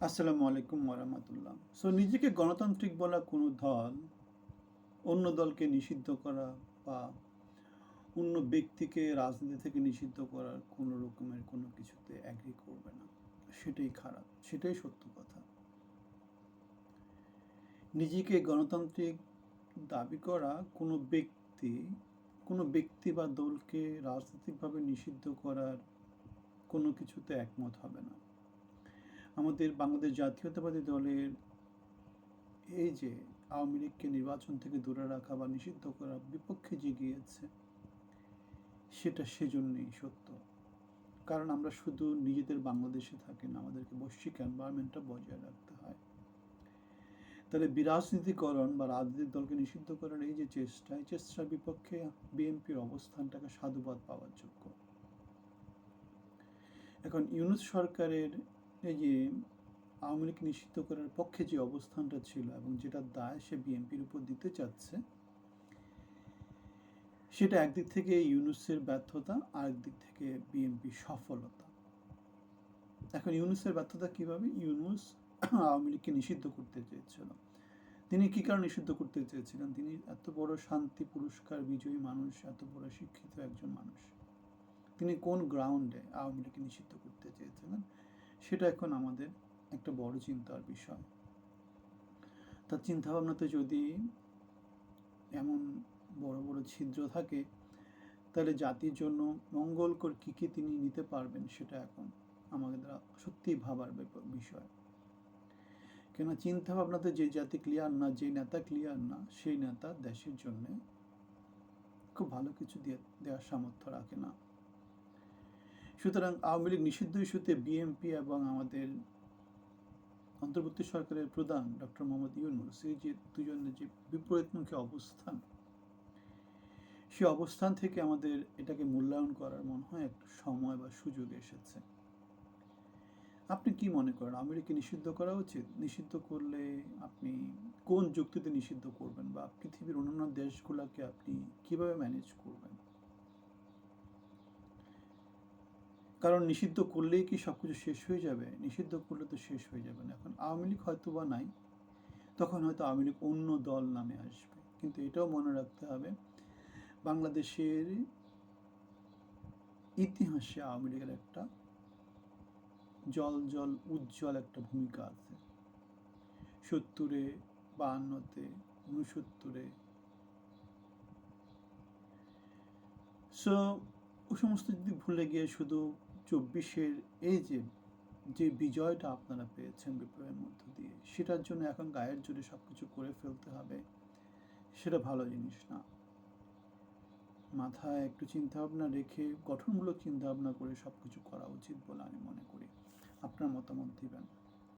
আসসালামু আলাইকুম ওরহামতুল্লাহ সো নিজেকে গণতান্ত্রিক বলা কোনো দল, অন্য দলকে নিষিদ্ধ করা বা অন্য ব্যক্তিকে রাজনীতি থেকে নিষিদ্ধ করার কোনো রকমের কোনো কিছুতে অ্যাগ্রি করবে না। সেটাই খারাপ, সেটাই সত্য কথা। নিজেকে গণতান্ত্রিক দাবি করা কোনো ব্যক্তি কোনো ব্যক্তি বা দলকে রাজনৈতিকভাবে নিষিদ্ধ করার কোনো কিছুতে একমত হবে না। আমাদের বাংলাদেশ জাতীয়তাবাদী দলের এই যে আওয়ামী লীগকে নির্বাচন থেকে দূরে রাখা বা নিষিদ্ধ করা বিপক্ষে যে গিয়েছে সেটা সেজন্যই সত্য। কারণ আমরা শুধু নিজেদের বাংলাদেশে থাকি না, আমাদেরকে বৈশ্বিক এনভায়রনমেন্টটা বজায় রাখতে হয়। তাহলে বিরাজনীতিকরণ বা রাজনৈতিক দলকে নিষিদ্ধ করার এই যে চেষ্টা, এই চেষ্টার বিপক্ষে বিএনপির অবস্থানটাকে সাধুবাদ পাওয়ার যোগ্য। এখন ইউনুস সরকারের এই যে আওয়ামী লীগ নিষিদ্ধ করার পক্ষে যে অবস্থানটা ছিল এবং যেটা দায় সে বিএনপির উপর দিতে চাচ্ছে, সেটা একদিক থেকে ইউনুসের ব্যর্থতা আর একদিক থেকে বিএনপির সফলতা। এখন ইউনুসের ব্যর্থতা কীভাবে? ইউনুস আওয়ামী লীগকে নিষিদ্ধ করতে চেয়েছিল। তিনি কি কারণে নিষিদ্ধ করতে চেয়েছিলেন? তিনি এত বড় শান্তি, পুরস্কার, বিজয়ী মানুষ, এত বড় শিক্ষিত একজন মানুষ। তিনি কোন গ্রাউন্ডে আওয়ামী লীগকে নিষিদ্ধ করতে চেয়েছিলেন? সেটা এখন আমাদের একটা বড় চিন্তার বিষয়। তার চিন্তাভাবনাতে যদি এমন বড় বড় ছিদ্র থাকে, তাহলে জাতির জন্য মঙ্গলকর কী কী তিনি নিতে পারবেন সেটা এখন আমাদের সত্যিই ভাবার বিষয়। কেন চিন্তা ভাবনাতে যে জাতি ক্লিয়ার না, যে নেতা ক্লিয়ার না, সেই নেতা দেশের জন্য খুব ভালো কিছু দিয়ে, দেওয়ার সামর্থ্য রাখে না। সুতরাং আওয়ামী লীগ নিষিদ্ধ ইস্যুতে বিএনপি এবং আমাদের অন্তর্বর্তী সরকারের প্রধান ডক্টর মোহাম্মদ ইউনুস, এই যে দুজনের যে বিপরীতমুখী অবস্থান, সে অবস্থান থেকে আমাদের এটাকে মূল্যায়ন করার মনে হয় একটু সময় বা সুযোগ এসেছে। আপনি কি মনে করেন আমেরিকা নিষিদ্ধ করা উচিত? নিষিদ্ধ করলে আপনি কোন যুক্তিতে নিষিদ্ধ করবেন বা পৃথিবীর অন্যান্য দেশগুলোকে আপনি কীভাবে ম্যানেজ করবেন? কারণ নিষিদ্ধ করলেই কি সব কিছু শেষ হয়ে যাবে? নিষিদ্ধ করলে তো শেষ হয়ে যাবে না। এখন আওয়ামী লীগ হয়তো বা নাই, তখন হয়তো আওয়ামী লীগ অন্য দল নামে আসবে। কিন্তু এটাও মনে রাখতে হবে, বাংলাদেশের ইতিহাসে আওয়ামী লীগের একটা জল জল উজ্জ্বল একটা ভূমিকা আছে। সত্তরে, বাহান্নতে উনসত্তরে সো ও সমস্ত যদি ভুলে গিয়ে শুধু চব্বিশের এই যে যে বিজয়টা আপনারা পেয়েছেন বিপ্লবের মধ্য দিয়ে, সেটার জন্য এখন গায়ের জোরে সব কিছু করে ফেলতে হবে, সেটা ভালো জিনিস না। মাথায় একটু চিন্তাভাবনা রেখে, গঠনমূলক চিন্তাভাবনা করে সব কিছু করা উচিত বলে আমি মনে করি। আপনার মতামত দিবেন।